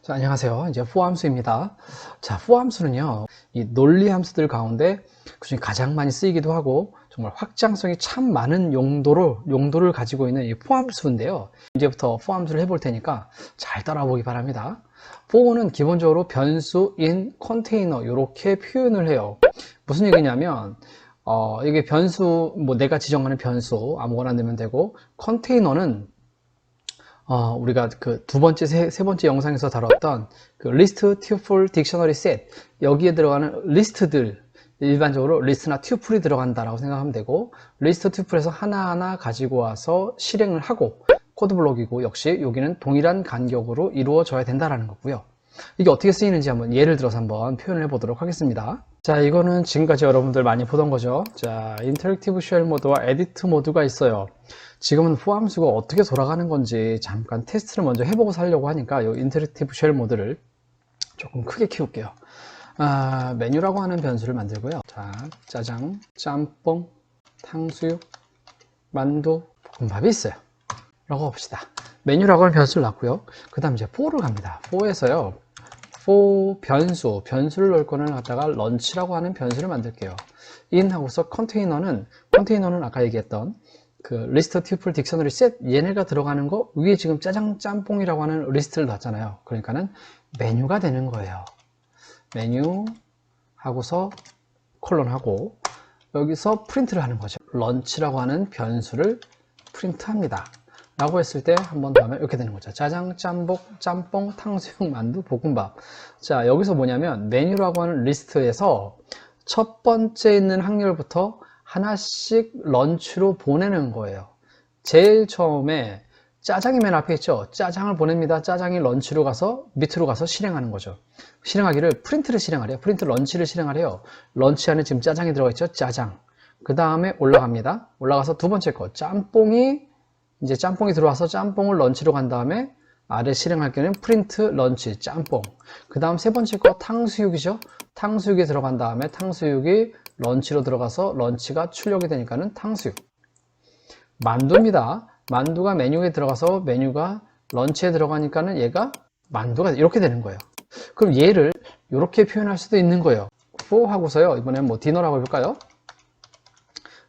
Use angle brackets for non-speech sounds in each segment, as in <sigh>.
자, 안녕하세요. 이제 for 함수입니다. 자, for 함수는요, 이 논리 함수들 가운데 그중에 가장 많이 쓰이기도 하고 정말 확장성이 참 많은 용도로 용도를 가지고 있는 이 for 함수인데요. 이제부터 for 함수를 해볼 테니까 잘 따라보기 바랍니다. for는 기본적으로 변수 in 컨테이너 이렇게 표현을 해요. 무슨 얘기냐면 어, 이게 변수 뭐 내가 지정하는 변수 아무거나 넣으면 되고 컨테이너는 어, 우리가 그 두 번째, 세, 세 번째 영상에서 다뤘던 그 리스트, 튜플, 딕셔너리 셋 여기에 들어가는 리스트들 일반적으로 리스트나 튜플이 들어간다라고 생각하면 되고 리스트 튜플에서 하나하나 가지고 와서 실행을 하고 코드 블록이고 역시 여기는 동일한 간격으로 이루어져야 된다라는 거고요. 이게 어떻게 쓰이는지 한번 예를 들어서 한번 표현을 해보도록 하겠습니다. 자, 이거는 지금까지 여러분들 많이 보던 거죠. 자, 인터랙티브 쉘 모드와 에디트 모드가 있어요. 지금은 포함수가 어떻게 돌아가는 건지 잠깐 테스트를 먼저 해보고 살려고 하니까 이 인터랙티브 쉘 모드를 조금 크게 키울게요. 아, 메뉴라고 하는 변수를 만들고요. 자, 짜장, 짬뽕, 탕수육, 만두, 볶음밥이 있어요. 라고 봅시다. 메뉴라고 하는 변수를 놨고요. 그 다음 이제 for를 갑니다. for에서요. For 변수, 변수를 넣을 거는 갖다가 런치라고 하는 변수를 만들게요. in 하고서 컨테이너는, 컨테이너는 아까 얘기했던 그 리스트 튜플 딕셔너리 셋 얘네가 들어가는 거 위에 지금 짜장 짬뽕이라고 하는 리스트를 놨잖아요. 그러니까는 메뉴가 되는 거예요. 메뉴 하고서 콜론 하고 여기서 프린트를 하는 거죠. 런치라고 하는 변수를 프린트합니다. 라고 했을 때 한 번 더 하면 이렇게 되는 거죠. 짜장, 짬뽕, 짬뽕, 탕수육, 만두, 볶음밥. 자, 여기서 뭐냐면 메뉴라고 하는 리스트에서 첫 번째 있는 항열부터 하나씩 런치로 보내는 거예요. 제일 처음에 짜장이 맨 앞에 있죠. 짜장을 보냅니다. 짜장이 런치로 가서 밑으로 가서 실행하는 거죠. 실행하기를 프린트를 실행하래요. 프린트 런치를 실행하래요. 런치 안에 지금 짜장이 들어가 있죠. 짜장. 그 다음에 올라갑니다. 올라가서 두 번째 거 짬뽕이 이제 짬뽕이 들어와서 짬뽕을 런치로 간 다음에 아래 실행할 때는 프린트 런치 짬뽕. 그 다음 세 번째 거 탕수육이죠. 탕수육이 들어간 다음에 탕수육이 런치로 들어가서 런치가 출력이 되니까는 탕수육. 만두입니다. 만두가 메뉴에 들어가서 메뉴가 런치에 들어가니까는 얘가 만두가 이렇게 되는 거예요. 그럼 얘를 이렇게 표현할 수도 있는 거예요. for 하고서요. 이번엔 뭐 디너라고 해볼까요?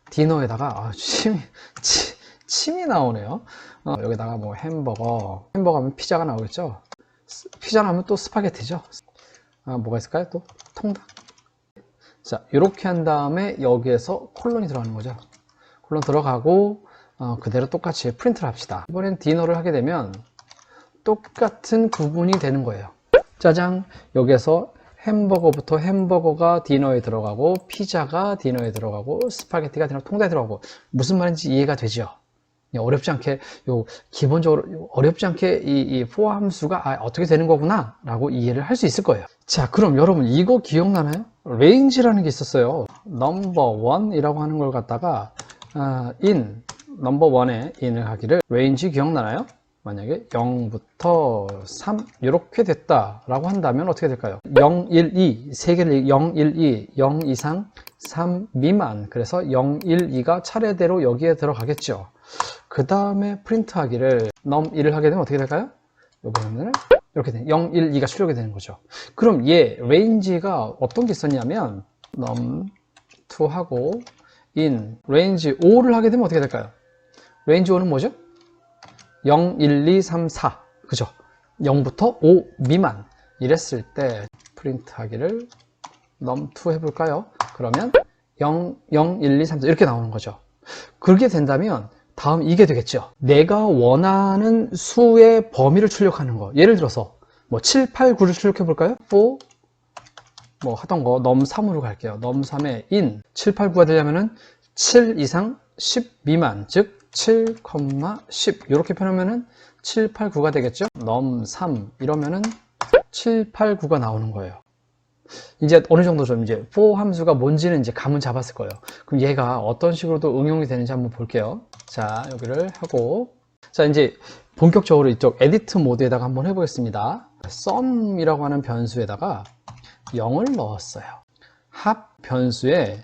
디너에다가 아, <laughs> 치, 침이 나오네요. 어, 여기다가 뭐 햄버거. 햄버거 하면 피자가 나오겠죠? 스- 피자 나오면 또 스파게티죠? 아, 뭐가 있을까요? 또? 통닭? 자 이렇게 한 다음에 여기에서 콜론이 들어가는 거죠. 콜론 들어가고 어, 그대로 똑같이 프린트를 합시다. 이번엔 디너를 하게 되면 똑같은 구분이 되는 거예요. 짜장 여기에서 햄버거부터 햄버거가 디너에 들어가고 피자가 디너에 들어가고 스파게티가 디너 통닭에 들어가고. 무슨 말인지 이해가 되죠? 예, 어렵지 않게 요 기본적으로 어렵지 않게 이, 이 for 함수가 아, 어떻게 되는 거구나 라고 이해를 할 수 있을 거예요 자 그럼 여러분 이거 기억나나요? range라는 게 있었어요 number one 이라고 하는 걸 갖다가 아, in number one에 in을 하기를 range 기억나나요? 만약에 0부터 3 이렇게 됐다 라고 한다면 어떻게 될까요? 0, 1, 2 세 개를 0, 1, 2 0 이상 3 미만 그래서 0, 1, 2가 차례대로 여기에 들어가겠죠 그 다음에 프린트 하기를 num1을 하게 되면 어떻게 될까요? 요거는 이렇게 돼 0, 1, 2가 출력이 되는 거죠 그럼 얘 range가 어떤 게 있었냐면 num2 하고 in range 5를 하게 되면 어떻게 될까요? range 5는 뭐죠? 0, 1, 2, 3, 4 그죠? 0부터 5 미만 이랬을 때 프린트 하기를 num2 해볼까요? 그러면 0, 0, 1, 2, 3, 4 이렇게 나오는 거죠 그렇게 된다면 다음 이게 되겠죠. 내가 원하는 수의 범위를 출력하는 거. 예를 들어서 뭐 7, 8, 9를 출력해 볼까요? 4, 뭐 하던 거. num3으로 갈게요. num3에 in 7, 8, 9가 되려면은 7 이상 10 미만 즉 7, 10 이렇게 표현하면은 7, 8, 9가 되겠죠? num3 이러면은 7, 8, 9가 나오는 거예요 이제 어느 정도 좀 이제 for 함수가 뭔지는 이제 감은 잡았을 거예요. 그럼 얘가 어떤 식으로도 응용이 되는지 한번 볼게요. 자, 여기를 하고 자, 이제 본격적으로 이쪽 에디트 모드에다가 한번 해보겠습니다. sum이라고 하는 변수에다가 0을 넣었어요. 합 변수에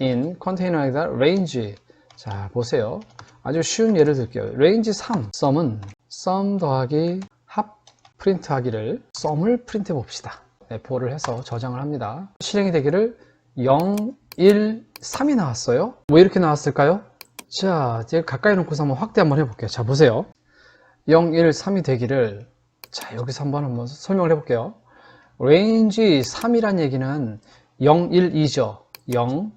in 컨테이너에다 range 자, 보세요. 아주 쉬운 예를 들게요. range 3, sum은 sum 더하기 합 프린트 하기를 sum을 프린트 해 봅시다. F5를 해서 저장을 합니다. 실행이 되기를 0, 1, 3이 나왔어요. 왜 이렇게 나왔을까요? 자, 이제 가까이 놓고서 한번 확대 한번 해볼게요. 자, 보세요. 0, 1, 3이 되기를 자, 여기서 한번 한번 설명을 해볼게요. range 3이란 얘기는 0, 1, 2죠. 0,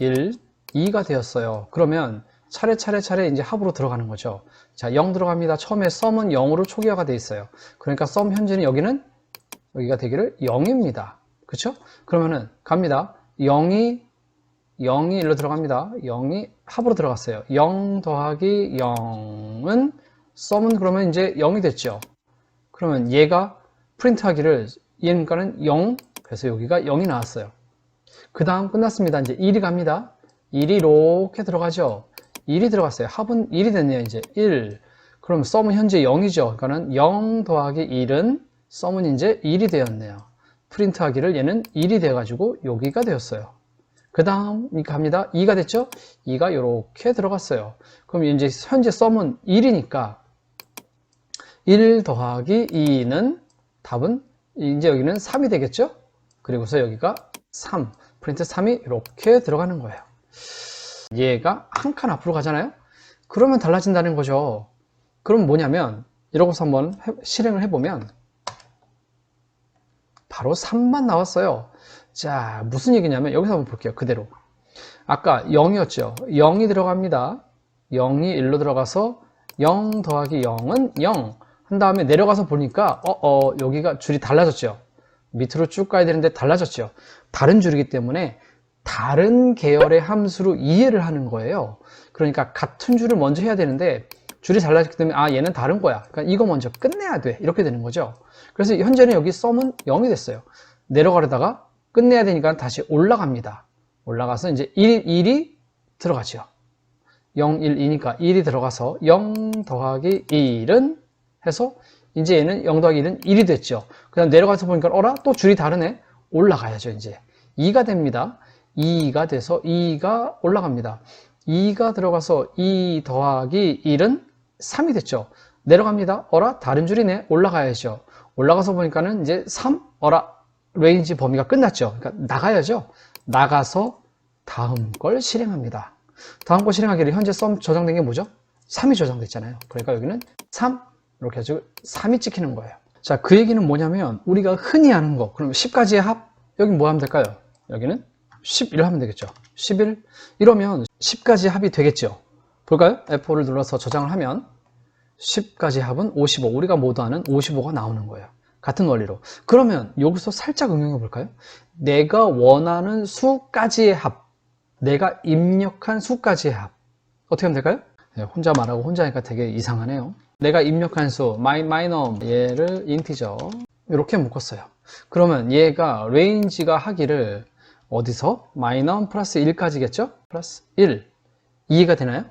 1, 2가 되었어요. 그러면 차례차례 차례 이제 합으로 들어가는 거죠. 자, 0 들어갑니다. 처음에 썸은 0으로 초기화가 돼 있어요. 그러니까 썸 현재는 여기는 여기가 되기를 0입니다. 그렇죠? 그러면은 갑니다. 0이 0이 일로 들어갑니다. 0이 합으로 들어갔어요. 0 더하기 0은 썸은 그러면 이제 0이 됐죠. 그러면 얘가 프린트 하기를 얘니까는 0 그래서 여기가 0이 나왔어요. 그 다음 끝났습니다. 이제 1이 갑니다. 1이 이렇게 들어가죠. 1이 들어갔어요. 합은 1이 됐네요. 이제 1. 그럼 썸은 현재 0이죠. 그러니까는 0 더하기 1은 썸은 이제 1이 되었네요. 프린트 하기를 얘는 1이 돼가지고 여기가 되었어요. 그 다음 이 갑니다. 2가 됐죠? 2가 이렇게 들어갔어요. 그럼 이제 현재 썸은 1이니까 1 더하기 2는 답은 이제 여기는 3이 되겠죠? 그리고서 여기가 3, 프린트 3이 이렇게 들어가는 거예요. 얘가 한 칸 앞으로 가잖아요? 그러면 달라진다는 거죠. 그럼 뭐냐면 이러고서 한번 해- 실행을 해보면 바로 3만 나왔어요. 자, 무슨 얘기냐면 여기서 한번 볼게요. 그대로. 아까 0이었죠. 0이 들어갑니다. 0이 1로 들어가서 0 더하기 0은 0. 한 다음에 내려가서 보니까 어, 어, 여기가 줄이 달라졌죠. 밑으로 쭉 가야 되는데 달라졌죠. 다른 줄이기 때문에 다른 계열의 함수로 이해를 하는 거예요. 그러니까 같은 줄을 먼저 해야 되는데 줄이 달라졌기 때문에 아 얘는 다른 거야. 그러니까 이거 먼저 끝내야 돼. 이렇게 되는 거죠. 그래서 현재는 여기 썸은 0이 됐어요. 내려가려다가 끝내야 되니까 다시 올라갑니다. 올라가서 이제 1, 1이 들어가죠. 0, 1, 2니까 1이 들어가서 0 더하기 1은 해서 이제 얘는 0 더하기 1은 1이 됐죠. 그 다음 내려가서 보니까 어라? 또 줄이 다르네? 올라가야죠, 이제. 2가 됩니다. 2가 돼서 2가 올라갑니다. 2가 들어가서 2 더하기 1은 3이 됐죠. 내려갑니다. 어라? 다른 줄이네? 올라가야죠. 올라가서 보니까는 이제 3, 어라? 레인지 범위가 끝났죠. 그러니까 나가야죠. 나가서 다음 걸 실행합니다. 다음 거 실행하기를 현재 썸 저장된 게 뭐죠? 3이 저장됐잖아요. 그러니까 여기는 3 이렇게 해서 3이 찍히는 거예요. 자, 그 얘기는 뭐냐면 우리가 흔히 아는 거. 그럼 10가지의 합 여기 뭐 하면 될까요? 여기는 11 하면 되겠죠. 11 이러면 10가지 합이 되겠죠. 볼까요? F4를 눌러서 저장을 하면 10가지 합은 55. 우리가 모두 아는 55가 나오는 거예요. 같은 원리로. 그러면 여기서 살짝 응용해 볼까요? 내가 원하는 수까지의 합. 내가 입력한 수까지의 합. 어떻게 하면 될까요? 네, 혼자 말하고 혼자 하니까 되게 이상하네요. 내가 입력한 수, my, minor, 얘를 인티저. 이렇게 묶었어요. 그러면 얘가 range가 하기를 어디서? minor 플러스 1까지겠죠? 플러스 1. 이해가 되나요?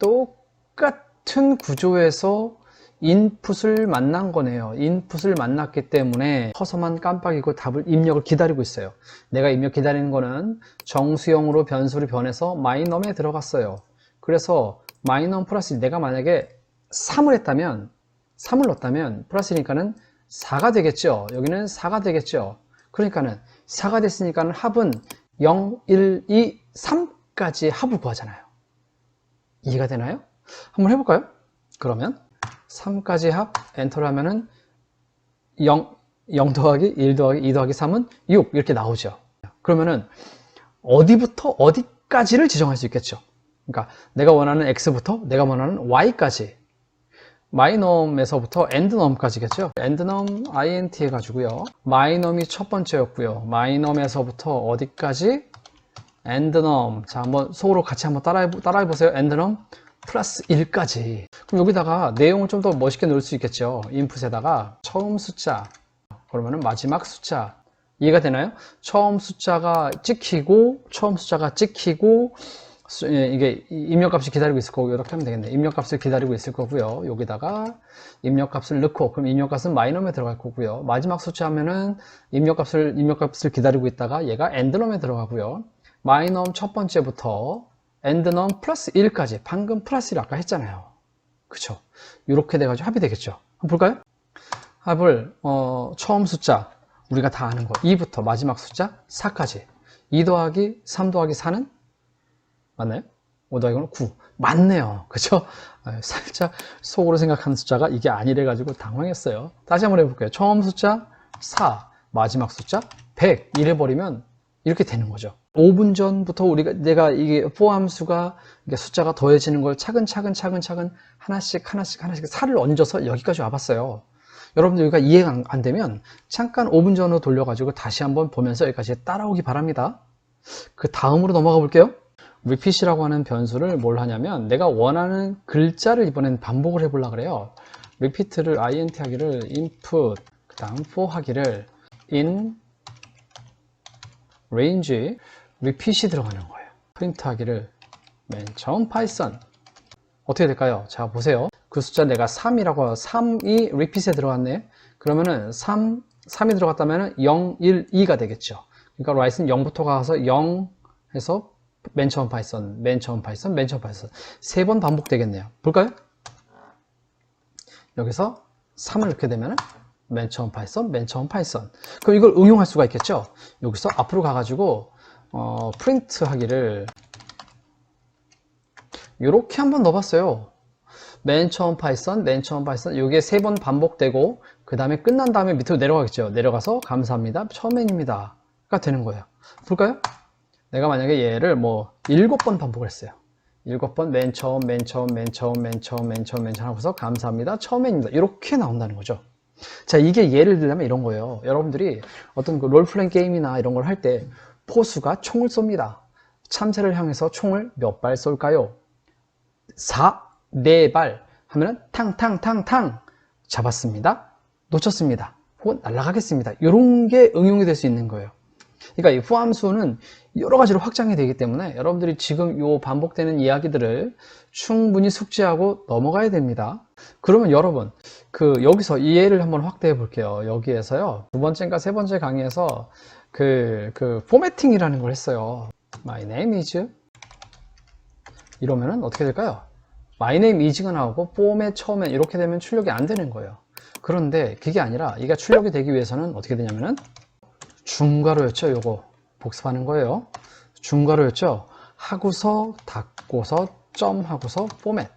똑같은 구조에서 인풋을 만난 거네요. 인풋을 만났기 때문에 커서만 깜빡이고 답을 입력을 기다리고 있어요. 내가 입력 기다리는 거는 정수형으로 변수를 변해서 마이넘에 들어갔어요. 그래서 마이넘 플러스 내가 만약에 3을 했다면 3을 넣었다면 플러스니까는 4가 되겠죠. 여기는 4가 되겠죠. 그러니까는 4가 됐으니까는 합은 0, 1, 2, 3까지 합을 구하잖아요. 이해가 되나요? 한번 해볼까요? 그러면 3까지 합 엔터를 하면은 0, 0 더하기 1 더하기 2 더하기 3은 6 이렇게 나오죠. 그러면은 어디부터 어디까지를 지정할 수 있겠죠. 그러니까 내가 원하는 x부터 내가 원하는 y까지 마이넘에서부터 엔드넘까지겠죠. 엔드넘 int 해가지고요. 마이넘이 첫 번째였고요. 마이넘에서부터 어디까지? 엔드넘. 자, 한번 속으로 같이 한번 따라해, 따라해 보세요. 엔드넘 플러스 1까지. 그럼 여기다가 내용을 좀 더 멋있게 넣을 수 있겠죠. 인풋에다가 처음 숫자. 그러면은 마지막 숫자. 이해가 되나요? 처음 숫자가 찍히고, 처음 숫자가 찍히고, 수- 예, 이게 입력값이 기다리고 있을 거고 이렇게 하면 되겠네. 입력값을 기다리고 있을 거고요. 여기다가 입력값을 넣고 그럼 입력값은 마이넘에 들어갈 거고요. 마지막 숫자 하면은 입력값을 입력값을 기다리고 있다가 얘가 엔드넘에 들어가고요. 마이넘 첫 번째부터 엔드넘 플러스 1까지 방금 플러스 1 아까 했잖아요. 그쵸? 이렇게 돼가지고 합이 되겠죠. 한번 볼까요? 합을 어, 처음 숫자 우리가 다 아는 거 2부터 마지막 숫자 4까지 2 더하기 3 더하기 4는 맞나요? 5 더하기 9 맞네요. 그쵸? 아, 살짝 속으로 생각하는 숫자가 이게 아니래 가지고 당황했어요. 다시 한번 해볼게요. 처음 숫자 4 마지막 숫자 100 이래 버리면 이렇게 되는 거죠. 5분 전부터 우리가 내가 이게 포함수가 숫자가 더해지는 걸 차근차근 차근차근 하나씩 하나씩 하나씩 살을 얹어서 여기까지 와봤어요. 여러분들 여기가 이해가 안- 안 되면 잠깐 5분 전으로 돌려가지고 다시 한번 보면서 여기까지 따라오기 바랍니다. 그 다음으로 넘어가 볼게요. repeat이라고 하는 변수를 뭘 하냐면 내가 원하는 글자를 이번엔 반복을 해보려고 그래요. repeat를 int 하기를 input 그 다음 for 하기를 in range repeat이 들어가는 거예요. 프린트 하기를 맨 처음 파이썬 어떻게 될까요? 자 보세요. 그 숫자 내가 3이라고 3이 repeat에 들어갔네. 그러면은 3 3이 들어갔다면 0, 1, 2가 되겠죠. 그러니까 write는 0부터 가서 0 해서 맨 처음 파이썬, 맨 처음 파이썬, 맨 처음 파이썬 세 번 반복되겠네요. 볼까요? 여기서 3을 넣게 되면 맨 처음 파이썬, 맨 처음 파이썬. 그럼 이걸 응용할 수가 있겠죠? 여기서 앞으로 가가지고 어, 프린트 하기를 이렇게 한번 넣어봤어요. 맨 처음 파이썬, 맨 처음 파이썬 이게 세 번 반복되고 그 다음에 끝난 다음에 밑으로 내려가겠죠. 내려가서 감사합니다. 처음엔입니다. 가 되는 거예요. 볼까요? 내가 만약에 얘를 뭐 일곱 번 반복을 했어요. 일곱 번 맨 처음, 맨 처음, 맨 처음, 맨 처음, 맨 처음, 맨 처음 하고서 감사합니다. 처음엔입니다. 이렇게 나온다는 거죠. 자, 이게 예를 들자면 이런 거예요. 여러분들이 어떤 그 롤플레잉 게임이나 이런 걸 할 때 포수가 총을 쏩니다. 참새를 향해서 총을 몇 발 쏠까요? 4, 4발 하면은 탕탕탕탕 잡았습니다. 놓쳤습니다. 혹은 날아가겠습니다. 이런 게 응용이 될 수 있는 거예요. 그러니까 이 포함수는 여러 가지로 확장이 되기 때문에 여러분들이 지금 요 반복되는 이야기들을 충분히 숙지하고 넘어가야 됩니다. 그러면 여러분, 그 여기서 이 예를 한번 확대해 볼게요. 여기에서요. 두 번째인가 세 번째 강의에서 그, 그 포매팅이라는 걸 했어요. My name is 이러면은 어떻게 될까요? My name is가 나오고 폼의 처음에 이렇게 되면 출력이 안 되는 거예요. 그런데 그게 아니라 이게 출력이 되기 위해서는 어떻게 되냐면은 중괄호였죠. 요거 복습하는 거예요. 중괄호였죠. 하고서 닫고서 점 하고서 포맷.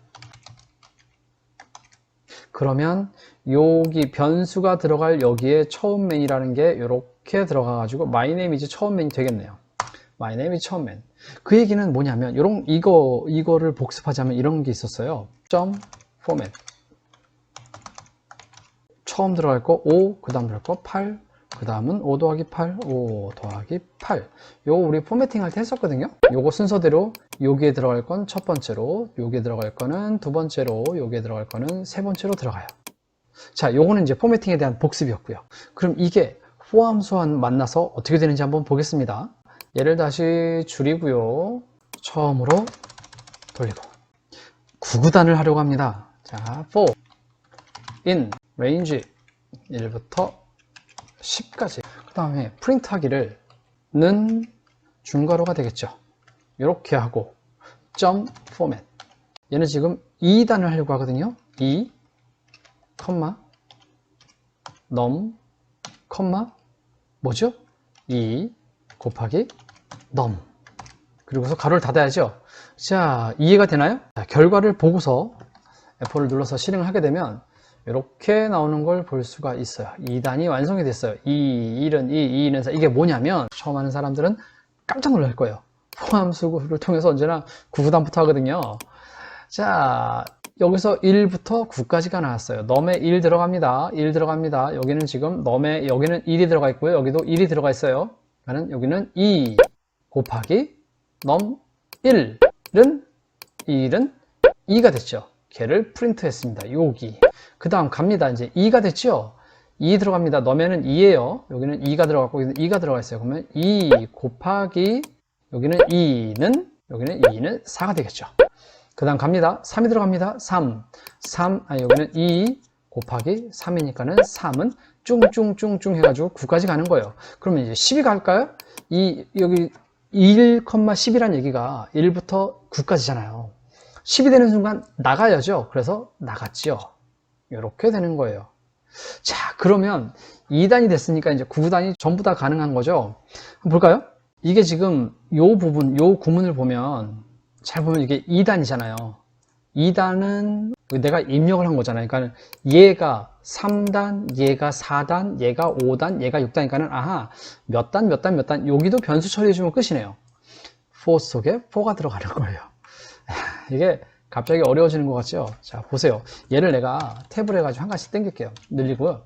그러면 여기 변수가 들어갈 여기에 처음 맨이라는 게 이렇게 들어가 가지고 my name is 처음 맨이 되겠네요. my name is 처음 맨. 그 얘기는 뭐냐면 이런 이거 이거를 복습하자면 이런 게 있었어요. 점 포맷. 처음 들어갈 거 5, 그 다음 들어갈 거 8, 그 다음은 5 더하기 8, 5 더하기 8. 요거 우리 포매팅 할 때 했었거든요. 요거 순서대로 여기에 들어갈 건 첫 번째로, 여기에 들어갈 거는 두 번째로, 여기에 들어갈 거는 세 번째로 들어가요. 자, 요거는 이제 포매팅에 대한 복습이었고요. 그럼 이게 포함수와 만나서 어떻게 되는지 한번 보겠습니다. 얘를 다시 줄이고요. 처음으로 돌리고. 구구단을 하려고 합니다. 자, for, in, range 1부터 10까지. 그 다음에 프린트 하기를 는 중괄호가 되겠죠. 이렇게 하고 점 포맷. 얘는 지금 2단을 하려고 하거든요. 2 컴마 넘 컴마. 뭐죠? 2 곱하기 넘. 그리고서 가로를 닫아야죠. 자 이해가 되나요? 자, 결과를 보고서 F4를 눌러서 실행을 하게 되면 이렇게 나오는 걸 볼 수가 있어요. 2단이 완성이 됐어요. 2, 1은 2, 2는 4. 이게 뭐냐면 처음 하는 사람들은 깜짝 놀랄 거예요. 포함수를 통해서 언제나 9, 9단부터 하거든요. 자, 여기서 1부터 9까지가 나왔어요. 넘에 1 들어갑니다. 1 들어갑니다. 여기는 지금 넘에 여기는 1이 들어가 있고요. 여기도 1이 들어가 있어요. 그러니까 여기는 2 곱하기 넘 1은 1은 2가 됐죠. 걔를 프린트 했습니다. 여기. 그 다음 갑니다. 이제 2가 됐죠? 2 들어갑니다. 넣으면은 2예요. 여기는 2가 들어갔고, 여기는 2가 들어가 있어요. 그러면 2 곱하기, 여기는 2는, 여기는 2는 4가 되겠죠. 그 다음 갑니다. 3이 들어갑니다. 3. 3, 아, 여기는 2 곱하기 3이니까는 3은 쭝쭝쭝쭝 해가지고 9까지 가는 거예요. 그러면 이제 10이 갈까요? 이, 여기, 1,10이라는 얘기가 1부터 9까지잖아요. 10이 되는 순간 나가야죠. 그래서 나갔지요. 이렇게 되는 거예요. 자, 그러면 2단이 됐으니까 이제 9단이 전부 다 가능한 거죠. 볼까요? 이게 지금 요 부분, 요 구문을 보면 잘 보면 이게 2단이잖아요. 2단은 내가 입력을 한 거잖아요. 그러니까 얘가 3단, 얘가 4단, 얘가 5단, 얘가 6단이니까는 아하 몇 단, 몇 단, 몇 단 여기도 변수 처리해주면 끝이네요. for 속에 for가 들어가는 거예요. 이게 갑자기 어려워지는 것 같죠? 자 보세요. 얘를 내가 탭을 해가지고 한 가지 당길게요. 늘리고요.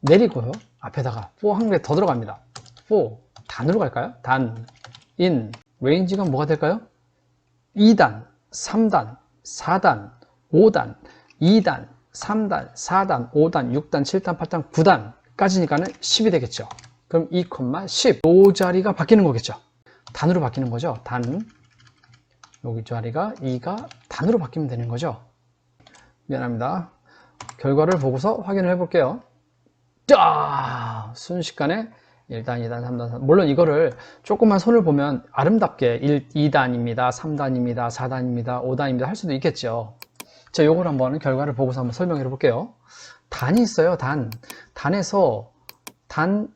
내리고요. 앞에다가 for 한개 더 들어갑니다. for 단으로 갈까요? 단, in, 레인지가 뭐가 될까요? 2단, 3단, 4단, 5단, 2단, 3단, 4단, 5단, 6단, 7단, 8단, 9단까지니까는 10이 되겠죠. 그럼 2,10. 요 자리가 바뀌는 거겠죠. 단으로 바뀌는 거죠. 단. 여기 자리가 2가 단으로 바뀌면 되는 거죠. 미안합니다. 결과를 보고서 확인을 해 볼게요. 짜! 순식간에 1단, 2단, 3단, 4단. 물론 이거를 조금만 손을 보면 아름답게 1, 2단입니다, 3단입니다, 4단입니다, 5단입니다 할 수도 있겠죠. 자, 요걸 한번 결과를 보고서 한번 설명해 볼게요. 단이 있어요, 단. 단에서 단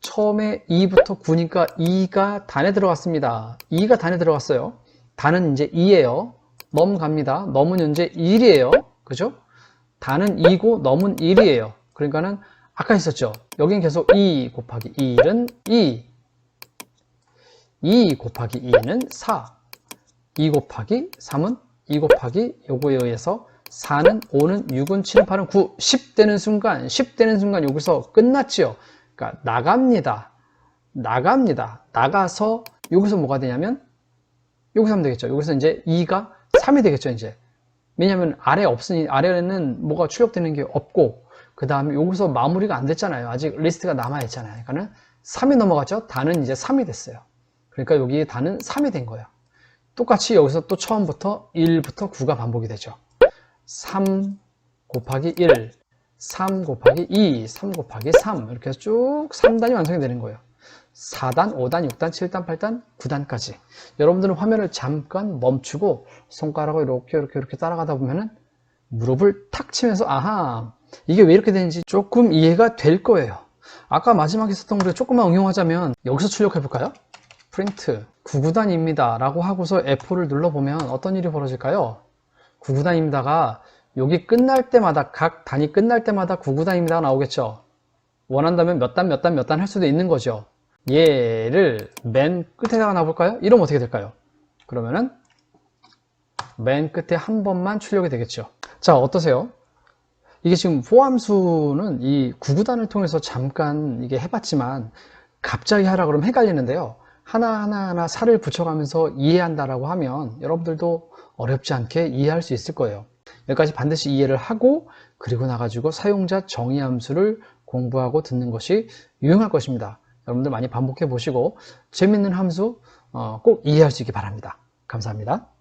처음에 2부터 9니까 2가 단에 들어갔습니다. 2가 단에 들어갔어요. 단은 이제 2예요. 넘갑니다. 넘은 현재 1이에요. 그죠? 단은 2고 넘은 1이에요. 그러니까는 아까 있었죠. 여긴 계속 2 곱하기 1은 2. 2 곱하기 2는 4. 2 곱하기 3은 2 곱하기 요거에 의해서 4는 5는 6은 7은 8은 9, 10 되는 순간, 10 되는 순간 여기서 끝났지요. 그러니까 나갑니다. 나갑니다. 나가서 여기서 뭐가 되냐면 여기서 하면 되겠죠. 여기서 이제 2가 3이 되겠죠, 이제. 왜냐면 아래 없으니 아래에는 뭐가 출력되는 게 없고 그 다음에 여기서 마무리가 안 됐잖아요. 아직 리스트가 남아 있잖아요. 그러니까는 3이 넘어갔죠. 단은 이제 3이 됐어요. 그러니까 여기 단은 3이 된 거예요. 똑같이 여기서 또 처음부터 1부터 9가 반복이 되죠. 3 곱하기 1, 3 곱하기 2, 3 곱하기 3 이렇게 해서 쭉 3단이 완성이 되는 거예요. 4단, 5단, 6단, 7단, 8단, 9단까지. 여러분들은 화면을 잠깐 멈추고 손가락을 이렇게 이렇게 이렇게 따라가다 보면은 무릎을 탁 치면서 아하 이게 왜 이렇게 되는지 조금 이해가 될 거예요. 아까 마지막에 썼던 걸 조금만 응용하자면 여기서 출력해 볼까요? 프린트 99단입니다 라고 하고서 F4를 눌러보면 어떤 일이 벌어질까요? 99단입니다가 여기 끝날 때마다 각 단이 끝날 때마다 99단입니다 나오겠죠 원한다면 몇 단 몇 단 몇 단 할 수도 있는 거죠 얘를 맨 끝에다가 놔볼까요? 이러면 어떻게 될까요? 그러면은 맨 끝에 한 번만 출력이 되겠죠 자 어떠세요? 이게 지금 포함수는 이 구구단을 통해서 잠깐 이게 해봤지만 갑자기 하라 그러면 헷갈리는데요. 하나하나 살을 붙여가면서 이해한다라고 하면 여러분들도 어렵지 않게 이해할 수 있을 거예요. 여기까지 반드시 이해를 하고 그리고 나가지고 사용자 정의 함수를 공부하고 듣는 것이 유용할 것입니다. 여러분들 많이 반복해 보시고 재밌는 함수 어, 꼭 이해할 수 있기 바랍니다. 감사합니다.